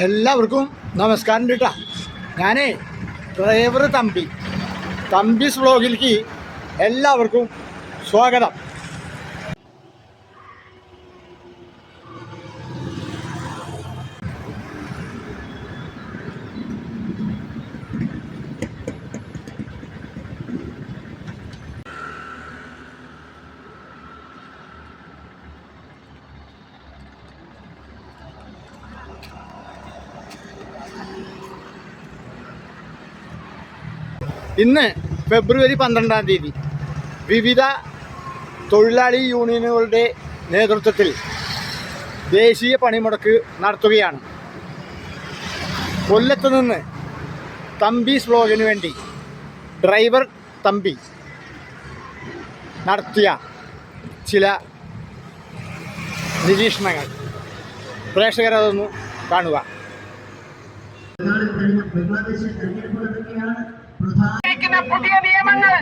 എല്ലാവർക്കും നമസ്കാരം കേട്ടാ ഞാനേ ഡ്രൈവർ തമ്പി. തമ്പിസ് വ്ളോഗിലേക്ക് എല്ലാവർക്കും സ്വാഗതം. ഇന്ന് ഫെബ്രുവരി പന്ത്രണ്ടാം തീയതി വിവിധ തൊഴിലാളി യൂണിയനുകളുടെ നേതൃത്വത്തിൽ ദേശീയ പണിമുടക്ക് നടത്തുകയാണ്. കൊല്ലത്ത് നിന്ന് തമ്പി സ്ലോഗിന് വേണ്ടി ഡ്രൈവർ തമ്പി നടത്തിയ ചില നിരീക്ഷണങ്ങൾ. പ്രേക്ഷകരതൊന്ന് കാണുക. ഉപയോഗിക്കുന്ന പുതിയ നിയമങ്ങൾ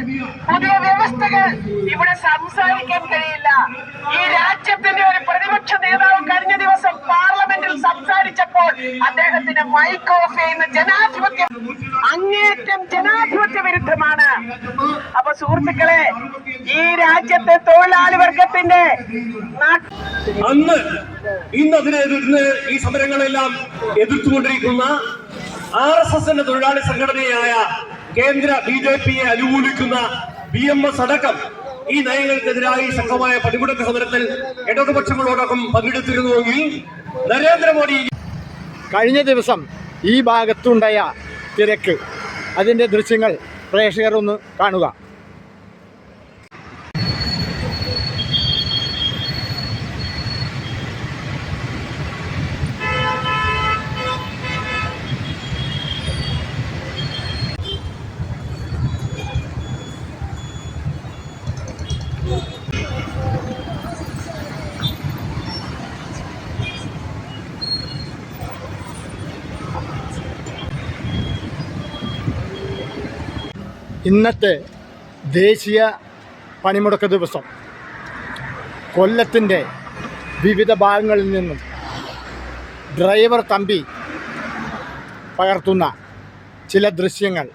പുതിയ വ്യവസ്ഥകൾ ഇവിടെ സംസാരിക്കാൻ കഴിയില്ല. ഈ രാജ്യത്തിന്റെ ഒരു പ്രതിപക്ഷ നേതാവ് കഴിഞ്ഞ ദിവസം പാർലമെന്റിൽ സംസാരിച്ചപ്പോൾ അദ്ദേഹത്തിന് മൈക്ക് ഓഫ് ചെയ്യുന്ന ജനാധിപത്യം അങ്ങേറ്റം ജനാധിപത്യ വിരുദ്ധമാണ്. അപ്പൊ സുഹൃത്തുക്കളെ ഈ രാജ്യത്തെ തൊഴിലാളി വർഗത്തിന്റെ അന്ന് ഇന്ന് അതിനെതിർന്ന് ഈ സമരങ്ങളെല്ലാം എതിർത്തുകൊണ്ടിരിക്കുന്ന ആർ എസ് എസിന്റെ തൊഴിലാളി സംഘടനയായ കേന്ദ്ര ബി ജെ പിയെ അനുകൂലിക്കുന്ന ബി എം എസ് അടക്കം ഈ നയങ്ങൾക്കെതിരായി ശക്തമായ പണിമുടക്ക് സമരത്തിൽ ഇടതുപക്ഷങ്ങളോടൊപ്പം പങ്കെടുത്തിരുന്നുവെങ്കിൽ നരേന്ദ്രമോദി കഴിഞ്ഞ ദിവസം ഈ ഭാഗത്തുണ്ടായ തിരക്ക്. അതിന്റെ ദൃശ്യങ്ങൾ പ്രേക്ഷകർ ഒന്ന് കാണുക. ഇന്നത്തെ ദേശീയ പണിമുടക്ക് ദിവസം കൊല്ലത്തിന്റെ വിവിധ ഭാഗങ്ങളിൽ നിന്നും ഡ്രൈവർ തമ്പി പകർത്തുന്ന ചില ദൃശ്യങ്ങൾ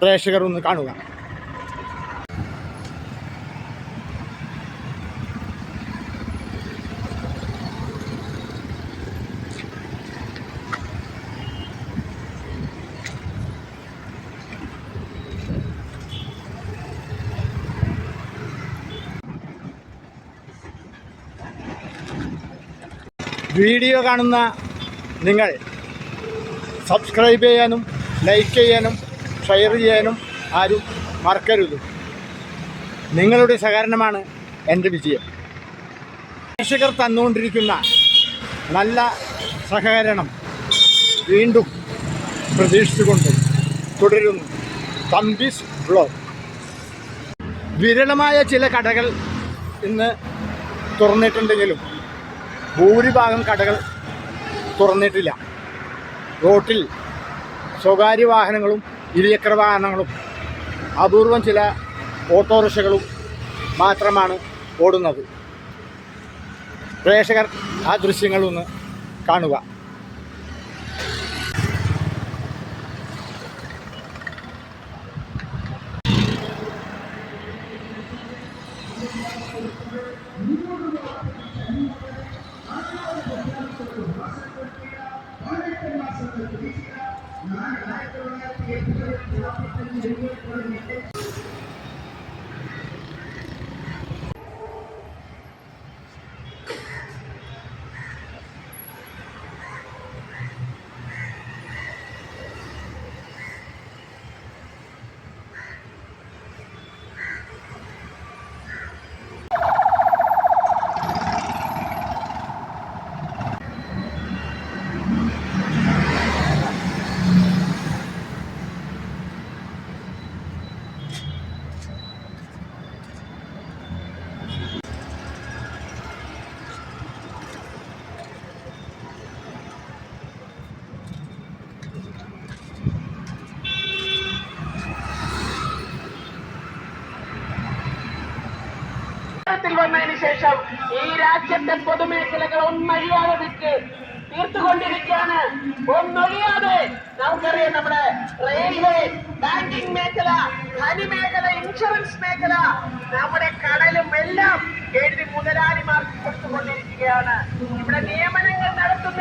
പ്രേക്ഷകർ ഒന്ന് കാണുക. വീഡിയോ കാണുന്ന നിങ്ങൾ സബ്സ്ക്രൈബ് ചെയ്യാനും ലൈക്ക് ചെയ്യാനും ഷെയർ ചെയ്യാനും ആരും മറക്കരുത്. നിങ്ങളുടെ സഹകരണമാണ് എന്റെ വിജയം. പ്രേക്ഷകർ തന്നുകൊണ്ടിരിക്കുന്ന നല്ല സഹകരണം വീണ്ടും പ്രതീക്ഷിച്ചുകൊണ്ട് തുടരുന്നു. തമ്പിസ് ബ്ലോഗ് വിരളമായ ചില കടകൾ ഇന്ന് തുറന്നിട്ടുണ്ടെങ്കിലും ഭൂരിഭാഗം കടകൾ തുറന്നിട്ടില്ല. റോട്ടിൽ സ്വകാര്യ വാഹനങ്ങളും ഇരുചക്ര വാഹനങ്ങളും അപൂർവം ചില ഓട്ടോറിക്ഷകളും മാത്രമാണ് ഓടുന്നത്. പ്രേക്ഷകർ ആ ദൃശ്യങ്ങളൊന്ന് കാണുക. ಮಾಸಗಳು ಮಾಸಕ್ಕೊಡ್ತೀರ ಪೌರತ್ವ ಮಾಸವನ್ನು ತಿಳಿಸಿದ ನಾನು ಆಯ್ತು ത്തിൽ വന്നതിന് ശേഷം ഈ രാജ്യത്തെ പൊതുമേഖലകൾ ഒന്നഴിയാതെ വിറ്റ് തീർത്തുകൊണ്ടിരിക്കുകയാണ്. ഒന്നൊഴിയാതെ നമുക്കറിയാം നമ്മുടെ റെയിൽവേ ബാങ്കിംഗ് മേഖല ഖനി മേഖല ഇൻഷുറൻസ് മേഖല നമ്മുടെ കടലും എല്ലാം എഴുതി മുതലാളിമാർക്ക് കൊടുത്തുകൊണ്ടിരിക്കുകയാണ്. ഇവിടെ നിയമനങ്ങൾ നടത്തുന്നില്ല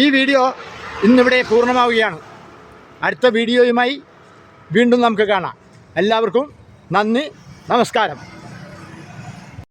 ഈ വീഡിയോ ഇന്നിവിടെ പൂർണമാവുകയാണ്. അടുത്ത വീഡിയോയുമായി വീണ്ടും നമുക്ക് കാണാം. എല്ലാവർക്കും നന്ദി നമസ്കാരം.